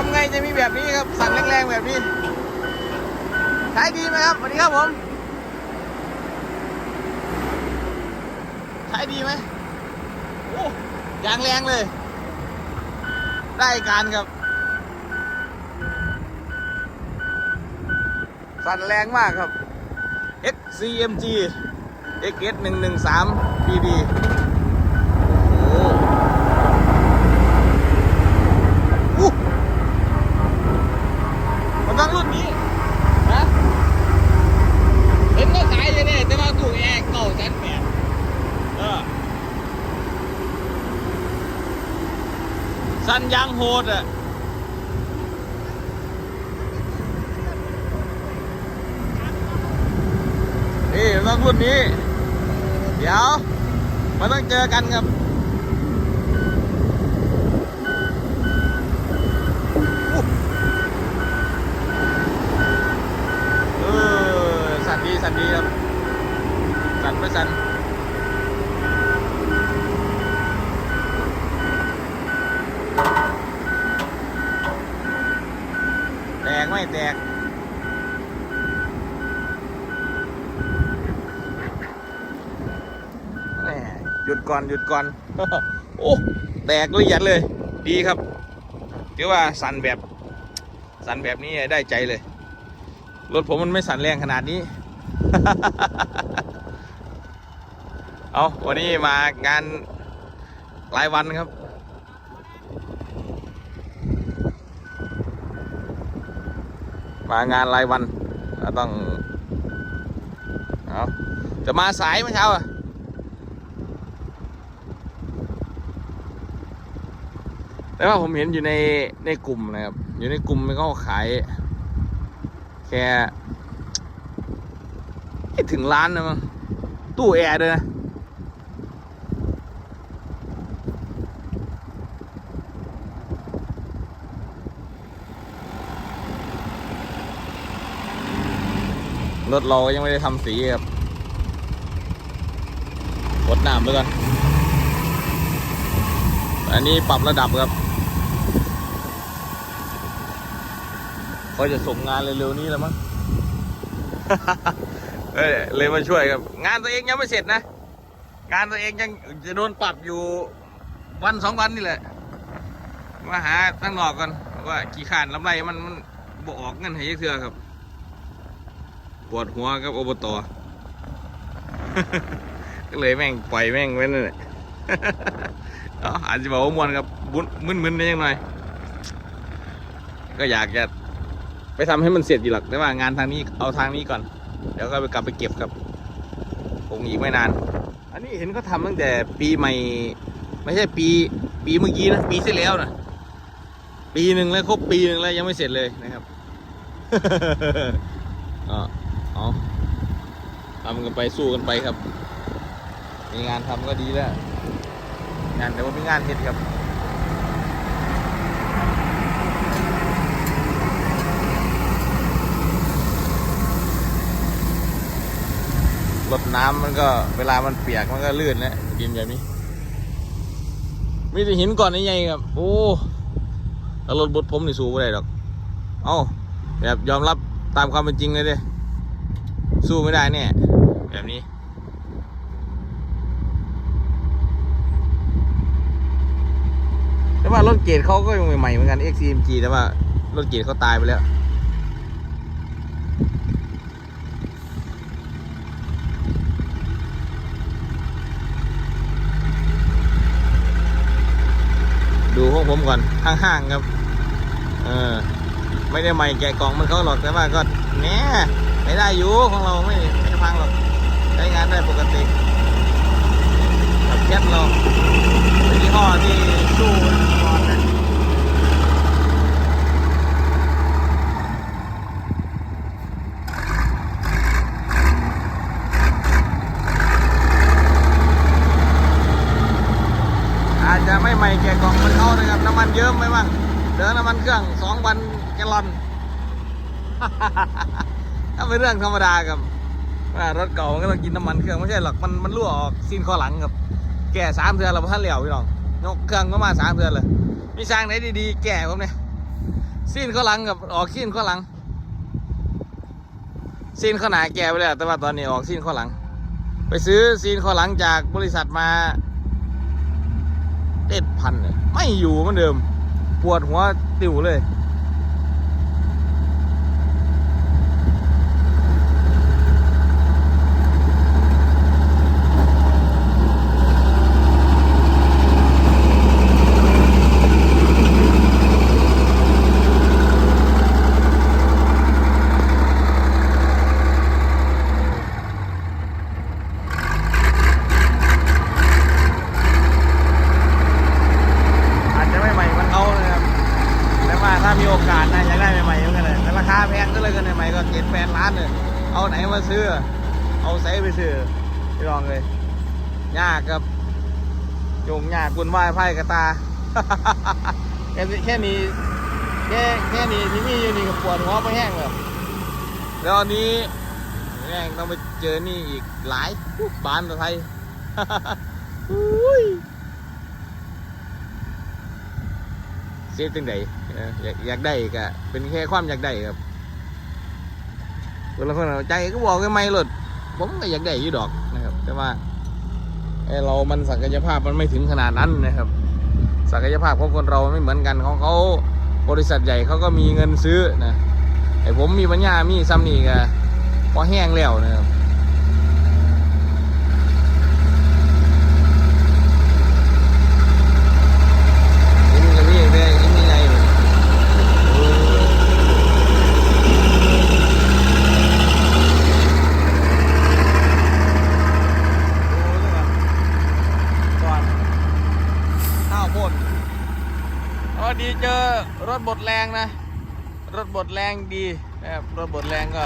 ทำไงจะมีแบบนี้ครับ สั่นแรงๆแบบนี้ใช้ดีไหมครับสวัสดีครับผมใช้ดีไหมโอ้ยางแรงเลย ได้การครับ สั่นแรงมากครับ XCMG XS 1 1 3 BB โอ้โห มันต้องรุ่นนี้นะเห็นก็ขายเลยเนี่ยแต่ว่าตู้แอร์เก่าแสนแปดเออสันยางโหดอะนี่มันต้องรุ่นนี้ เดี๋ยวมันต้องเจอกันครับอู้เออ สั่นดี สั่นดี ครับสั่นไม่สั่นแตกไม่แตกหม่หยุดก่อนหยุดก่อน โอ้แตกละเอียดเลย ดีครับถือว่าสั่นแบบสั่นแบบนี้ได้ใจเลย รถผมมันไม่สั่นแรงขนาดนี้ เอาวันนี้มางานรายวันครับ มางานรายวันก็ต้องเอาจะมาสายเมื่อเช้าอะแต่ว่าผมเห็นอยู่ในในกลุ่มนะครับ อยู่ในกลุ่มมันก็ขายแค่ ถึงล้านนะมั้งตู้แอร์ด้วยนะรถเรายังไม่ได้ทำสีครับกดน้ำไปก่อน อันนี้ปรับระดับครับก็จะส่งงานเร็วๆนี้แล้วมั้ง เอ้ยเลยมาช่วยครับ งานตัวเองยังไม่เสร็จนะ งานตัวเองยังจะโดนปรับอยู่วันสองวันนี่แหละ มาหาตั้งนอกก่อนว่าขี้ขานลำไรมันมันบออกเงินให้เยอะเทือครับ ปวดหัวกับอบตก็เลยแม่งปล่อยแม่งไว้นั่นแหละอาอาจจะบอกว่ามวนครับบุญมึนๆได้ยังไงก็อยากจะไปทำให้มันเสร็จอยู่หรอกแต่ว่างานทางนี้เอาทางนี้ก่อน เดี๋ยวก็ไปกลับไปเก็บครับคงอีกไม่นาน อันนี้เห็นเขาทำตั้งแต่ปีใหม่ ไม่ใช่ปี ปีเมื่อกี้นะปีที่แล้วนะปีหนึ่งแล้วครบปีหนึ่งแล้วยังไม่เสร็จเลยนะครับก็เอทำกันไปสู้กันไปครับ มีงานทำก็ดีแล้วงานแต่ว่ามีงานเห็ดครับ รดน้ำมันก็เวลามันเปียกมันก็ลื่นแล้วดินแบบนี้ มีแต่หินก่อนในี่ครับ โอ้แล้วรถบดผมนี่สู้ไม่ได้หรอก เอ้าแบบยอมรับตามความเป็นจริงเลยเด้สู้ไม่ได้เนี่ยแบบนี้แต่ว่ารถเกรดเขาก็ยังใหม่ๆเหมือนกัน XCMG แต่ว่ารถเกรดเขาตายไปแล้ว ดูของ ผมก่อนห้างๆครับ เออ ไม่ได้ใหม่แกะกล่องมันเขาหรอกแต่ว่าก็แหน่ไม่ได้อยู่ของเราไม่ไม่พังหรอกใช้งานได้ปกติกับแก๊สเราเป็นยี่ห้อที่สู้ก่อนนะอาจจะไม่ใหม่แกะกล่องมันเขานะครับน้ำมันเยิ้มไหมบ้างเดินน้ำมันเครื่องสองวันแกลลอน ถ้าเป็นเรื่องธรรมดาครับว่ารถเก่ามันก็ต้องกินน้ำมันเครื่องไม่ใช่หรอกมันมันรั่วออกซีนข้อหลังครับ แก่สามเดือนเราท่านเหลี่ยวพี่น้องยกเครื่องก็มาสามเดือนเลยมีสร้างไหนดีๆแก่ผมเนี่ยซีนข้างหลังกับออกซีนข้างหลังซีนข้างหนาแก่ไปแล้วแต่ว่าตอนนี้ออกซีนข้างหลัง ไปซื้อซีนข้างหลังจากบริษัทมาเจ็ดพันเนี่ยไม่อยู่เหมือนเดิม ปวดหัวติวเลย อาจจะไม่ใหม่เหมันเขานะครับแต่ว่าถ้ามีโอกาสนะอยากได้ใหม่ๆเหมือนกันเลยแต่ราคาแพงก็เลยกันใหม่ๆก็เจ็ดแปดล้านเลยเอาไหนมาซื้อ เอาไซส์ไปซื้อพี่ลองเลยยากครับ โยงยากคุณไหว้ไพ่กระตา แค่นี้แค่นี้แค่แค่นี้ที่นี่อยู่นี่ก็ปวดหัวไปแห้งเลยแล้วอันนี้แม่งต้องไปเจอนี่อีกหลายบ้านไทยอุ้ยเสียจังใดเอ่ออยากอยากได้ก็เป็นแค่ความอยากได้ครับคนละคนเอาใจก็บอกกันไม่หลดผมก็อยากได้อยู่ดอกนะครับ แต่ว่า ไอเรามันศักยภาพมันไม่ถึงขนาดนั้นนะครับ ศักยภาพของคนเราไม่เหมือนกันของเขาบริษัทใหญ่เขาก็มีเงินซื้อนะไอผมมีปัญญามีซ้ำนี่ก็พอแห้งแล้วนะครับยิ้มกันนี่เด้ยิ้มยังไงเลยโอ้ดูนี่ก่อนก่อนข้าวโพดพอดีเจอ รถบดแรงนะ รถบดแรงดีนะครับ รถบดแรงก็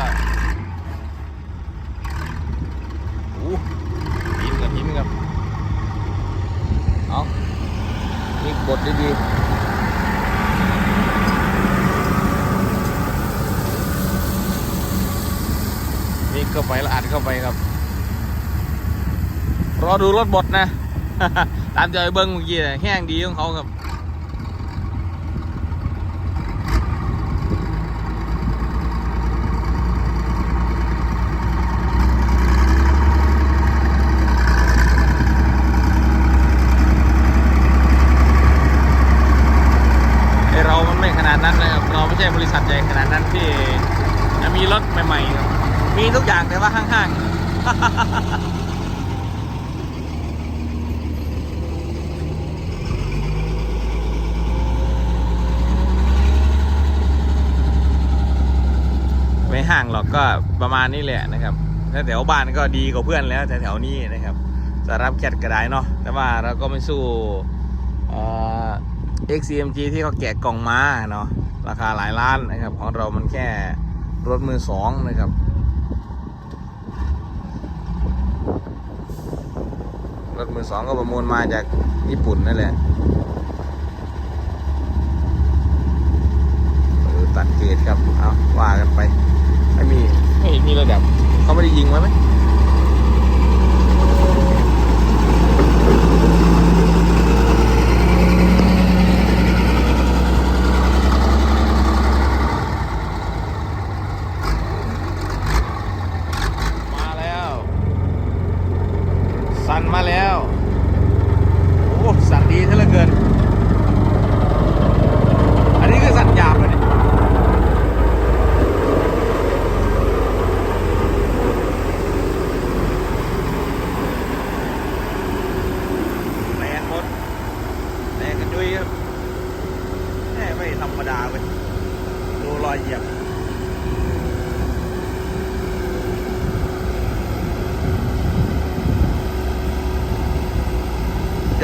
โอ้หินกับหินกับเอานี่บดดีๆนี่เข้าไปแล้วอัดเข้าไปครับ รอดูรถบดนะ ตามใจเบิ้งเมื่อกี้แห้งดีของเขาครับ ไอเรามันไม่ขนาดนั้นนะครับ เราไม่ใช่บริษัทใหญ่ขนาดนั้นที่จะมีรถใหม่ๆ มีทุกอย่างแต่ว่าห้างๆไม่ห่างหรอกก็ประมาณนี้แหละนะครับถ้าแถวบ้านก็ดีกว่าเพื่อนแล้วแถวนี้นะครับสารับแคทก็ได้เนาะแต่ว่าเราก็ไม่สู้เอ่อ XCMG ที่เขาแกะกล่องมาเนาะ ราคาหลายล้านนะครับ ของเรามันแค่รถมือสองนะครับรถมือสองก็ประมูลมาจากญี่ปุ่นนั่นแหละเออตัดเกตครับ เอาว่ากันไป ไม่มี ไม่เห็นมีระดับ เขาไม่ได้ยิงไว้ไหม มาแล้ว สั่นมาแล้ว โอ้สั่นดีซะเหลือเกิน อันนี้คือสั่นหยาบเลยเนี่ยแรงหมดแรงกันด้วยครับแม่ไม่ธรรมดาเว้ยดูรอยเหยียบ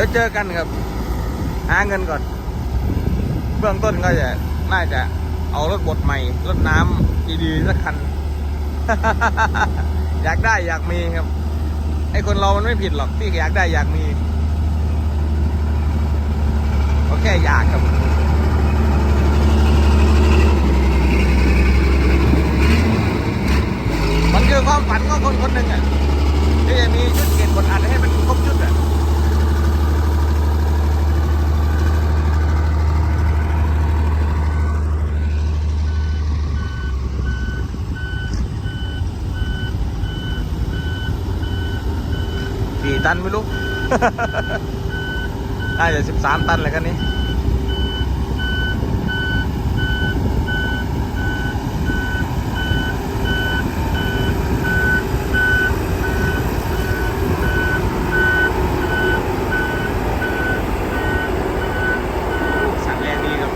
ดี๋ยวเจอกันครับ หาเงินก่อน เบื้องต้นก็จะน่าจะเอารถบดใหม่ รถน้ำดีๆสักคัน อยากได้อยากมีครับ ไอคนเรามันไม่ผิดหรอกที่อยากได้อยากมีก็แค่อยากครับมันคือความฝันของคนคนหนึ่งอะที่จะมีชุดเกียรติบทอัดให้มันครบชุดอะ ตันไม่รู้ น่าจะสิบสามตันเลยคันนี้ สั่งแรงดีครับ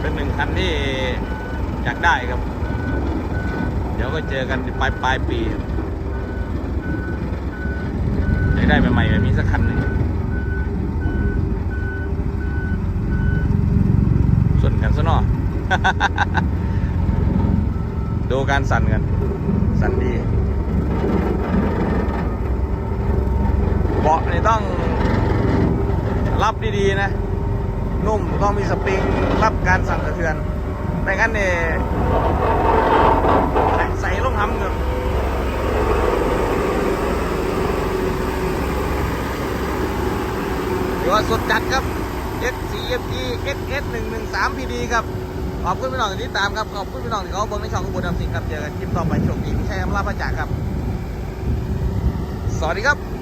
เป็นหนึ่งคันที่อยากได้ครับ เดี๋ยว กันปลายปลายปีได้ใหม่ๆแบบนี้สักคันหนึ่งส่วนกันซะหน่อดูการสั่นกัน สั่นดีเบาะนี่ต้องรับดีๆนะ นุ่มต้องมีสปริงรับการสั่นสะเทือน ไม่งั้นเนี่ย ใส่ลงทำเงินถือว่าสดจัดครับ S C F G S S 1 1 3 P D ครับ ขอบคุณพี่น้องที่ติดตามครับ ขอบคุณพี่น้องที่เขาเบิ้งในช่องขบวนดำสิงครับ เจอกันคลิปต่อไปโชคดีพี่ชัยอำลาพระจากครับ สวัสดีครับ